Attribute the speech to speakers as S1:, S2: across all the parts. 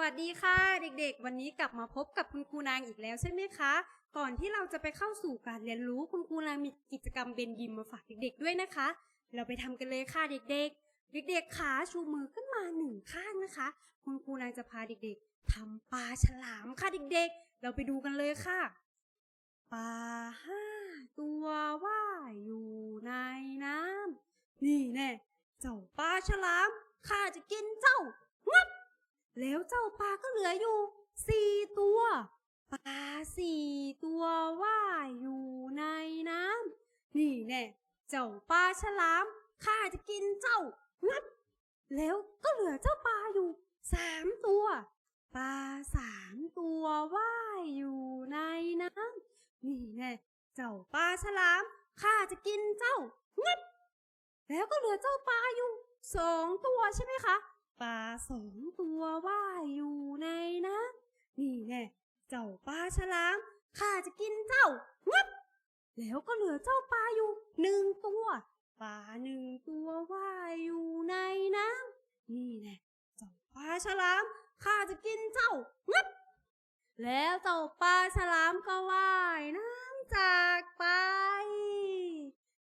S1: วัสดีค่ะเด็กๆ วันนี้กลับมาพบกับคุณครูนางอีกแล้วใช่ไหมคะ ก่อนที่เราจะไปเข้าสู่การเรียนรู้คุณครูนางมีกิจกรรมเบนยิมมาฝากเด็กๆด้วยนะคะ เราไปทำกันเลยค่ะเด็กๆ เด็กๆขาชูมือขึ้นมาหนึ่งข้างนะคะ คุณครูนางจะพาเด็กๆทำปลาฉลามค่ะเด็กๆ เราไปดูกันเลยค่ะปลาห้าตัวว่ายอยู่ในน้ำนี่แน่เจ้าปลาฉลามข้าจะกินเจ้า งับ แล้ว เจ้าปลาก็เหลืออยู่สี่ตัวปลาสี่ตัวว่ายอยู่ในน้ำนี่แน่เจ้าปลาฉลามข้าจะกินเจ้างับแล้วก็เหลือเจ้าปลาอยู่สามตัวปลาสามตัวว่ายอยู่ในน้ำนี่แน่เจ้าปลาฉลามข้าจะกินเจ้างับแล้วก็เหลือเจ้าปลาอยู่สองตัวใช่ไหมคะ ปลาสองตัวว่ายอยู่ในน้ำนี่แน่เจ้าปลาฉลามข้าจะกินเจ้างับแล้วก็เหลือเจ้าปลาอยู่หนึ่งตัวปลาหนึ่งตัวว่ายอยู่ในน้ำนี่แน่เจ้าปลาฉลามข้าจะกินเจ้างับแล้วเจ้าปลาฉลามก็ว่ายน้ำจากไป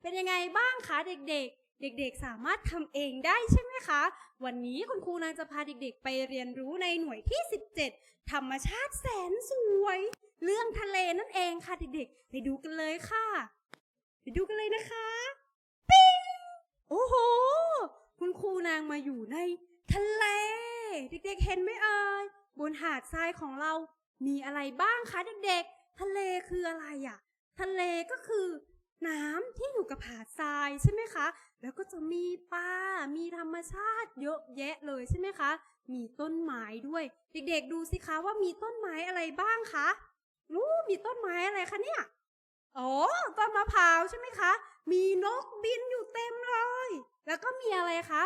S1: เป็นยังไงบ้างคะเด็กๆ เด็กๆ สามารถทำเองได้ใช่ไหมคะ วันนี้คุณครูนางจะพาเด็กๆ ไปเรียนรู้ในหน่วยที่ 17 ธรรมชาติแสนสวย เรื่องทะเลนั่นเองค่ะเด็กๆ ไปดูกันเลยค่ะ ไปดูกันเลยนะคะ ปิ้งโอ้โห คุณครูนางมาอยู่ในทะเล เด็กๆ เห็นไหมเอ่ย บนหาดทรายของเรา มีอะไรบ้างคะเด็กๆ ทะเลคืออะไรอะทะเลก็คือ น้ำที่อยู่กับหาทรายใช่ไหมคะ แล้วก็จะมีปลามีธรรมชาติเยอะแยะเลยใช่ไหมคะ มีต้นไม้ด้วย เด็กๆดูสิคะว่ามีต้นไม้อะไรบ้างคะรู้มีต้นไม้อะไรคะเนี่ยอ๋อต้นมะพร้าวใช่ไหมคะ มีนกบินอยู่เต็มเลย แล้วก็มีอะไรคะ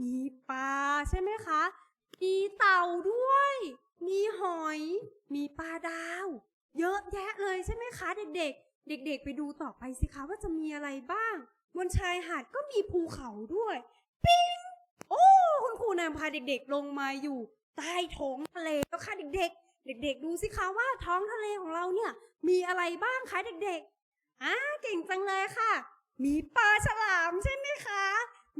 S1: มีปลาใช่ไหมคะ มีเต่าด้วย มีหอย มีปลาดาว เยอะแยะเลยใช่ไหมคะ เด็กๆ เด็กๆไปดูต่อไปสิคะว่าจะมีอะไรบ้าง บนชายหาดก็มีภูเขาด้วย ปิ้ง โอ้ คุณครูนำพาเด็กๆลงมาอยู่ ใต้ท้องทะเลแล้วค่ะเด็กๆ เด็กๆ ดูสิคะว่าท้องทะเลของเราเนี่ย มีอะไรบ้างคะเด็กๆอ่าเก่งจังเลยค่ะ มีปลาฉลามใช่ไหมคะ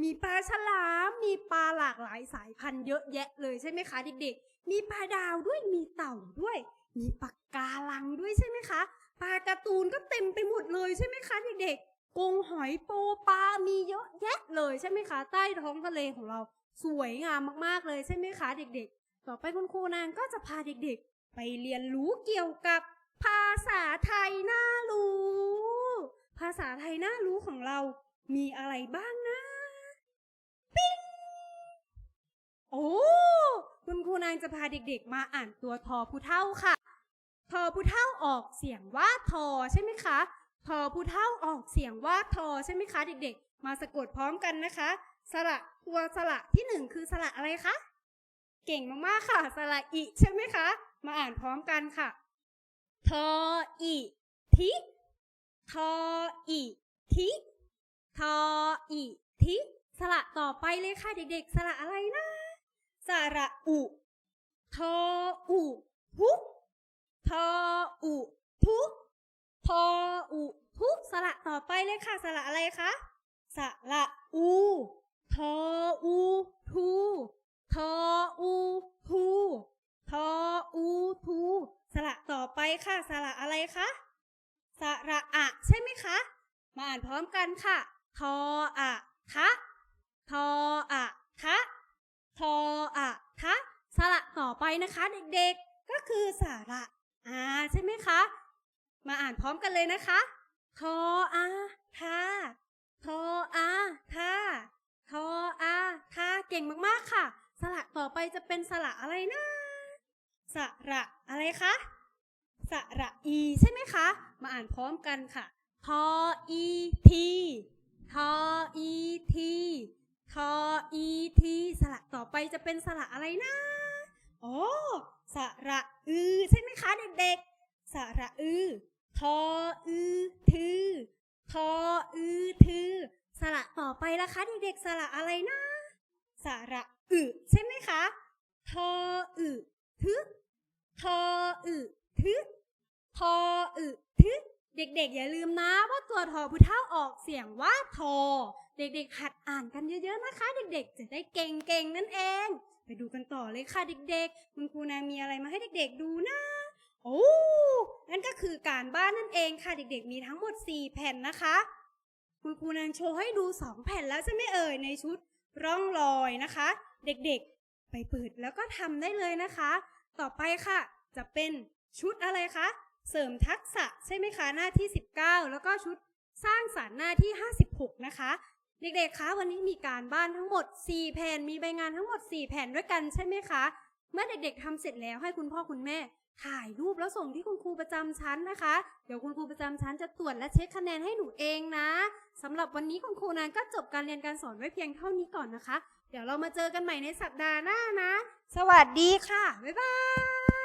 S1: มีปลาฉลาม มีปลาหลากหลายสายพันธุ์เยอะแยะเลยใช่ไหมคะเด็กๆ มีปลาดาวด้วย มีเต่าด้วย มีปลาการังด้วยใช่ไหมคะ ปลาการ์ตูนก็เต็มไปหมดเลยใช่ไหมคะเด็กๆกงหอยโปปลา มีเยอะแยะเลยใช่ไหมคะ ใต้ท้องทะเลของเรา สวยงามมากๆเลยใช่ไหมคะเด็กๆ ต่อไปคุณครูนางก็จะพาเด็กๆ ไปเรียนรู้เกี่ยวกับภาษาไทยน่ารู้ ภาษาไทยน่ารู้ของเรา มีอะไรบ้างนะ ปิ้งโอ้ คุณครูนางจะพาเด็กๆ มาอ่านตัวทอผู้เท่าค่ะ ทอผู้เท่าออกเสียงว่าทอใช่ไหมคะทอผู้เท่าออกเสียงว่าทอใช่ไหมคะ เด็กๆ มาสะกดพร้อมกันนะคะ สระตัวสระที่หนึ่งคือสระอะไรคะ เก่งมากๆค่ะ สระอิใช่ไหมคะ มาอ่านพร้อมกันค่ะ ทออิทิทออิทิทออิทิสระต่อไปเลยค่ะเด็กๆ สระอะไรนะ สระอุ ทออุทุทออุทุทออุทุสระต่อไปเลย ค่ะ สระอะไรคะ สระอู ทออูทูทออูทูทออูทูสระต่อไปค่ะ สระอะไรคะ สระอะ ใช่ไหมคะ มาอ่านพร้อมกันค่ะ ทออะทะทออะทะทออะทะสระต่อไปนะคะ เด็กๆ ก็คือสระอาใช่ไหมคะ มาอ่านพร้อมกันเลยนะคะ ทออา ทาทออาทาทออาทาเก่งมากๆค่ะ สระต่อไปจะเป็นสระอะไรนะ สระอะไรคะ สระอีใช่ไหมคะ มาอ่านพร้อมกันค่ะ ทออีทีทออีทีทออีทีสระต่อไปจะเป็นสระอะไรนะโอ้สระอือใช่ไหมคะเด็กๆ สระอือทออือทือ ทออือทือสระต่อไปละคะเด็กๆสระอะไรนะสระอึใช่ไหมคะทออึทึทออึทึทออึทึเด็กๆ อย่าลืมนะว่าตัวทอพุเท่าออกเสียงว่าทอ เด็กๆ หัดอ่านกันเยอะๆนะคะ เด็กๆ จะได้เก่งๆ นั่นเอง ไปดูกันต่อเลยค่ะเด็กๆ คุณครูนางมีอะไรมาให้เด็กๆดูนะ โอ้ นั่นก็คือการบ้านนั่นเองค่ะเด็กๆ มีทั้งหมด 4 แผ่นนะคะ คุณครูนางโชว์ให้ดู 2 แผ่นแล้วใช่ไหมเอ่ยในชุดร่องรอยนะคะ เด็กๆ ไปเปิดแล้วก็ทำได้เลยนะคะ ต่อไปค่ะ จะเป็นชุดอะไรคะ เสริมทักษะใช่ไหมคะหน้าที่ 19 แล้วก็ชุดสร้างสารรค์หน้าที่ 56 นะคะเด็กๆ คะวันนี้มีการบ้านทั้งหมด 4 แผ่น มีใบงานทั้งหมด 4 แผ่นด้วยกันใช่ไหมคะ เมื่อเด็กๆทำเสร็จแล้วให้คุณพ่อคุณแม่ ถ่ายรูปแล้วส่งที่คุณครูประจำชั้นนะคะ เดี๋ยวคุณครูประจำชั้นจะตรวจและเช็คคะแนนให้หนูเองนะสำหรับวันนี้คุณครูนานก็จบการเรียนการสอนไว้เพียงเท่านี้ก่อนนะคะ เดี๋ยวเรามาเจอกันใหม่ในสัปดาห์หน้านะ สวัสดีค่ะ บ๊ายบาย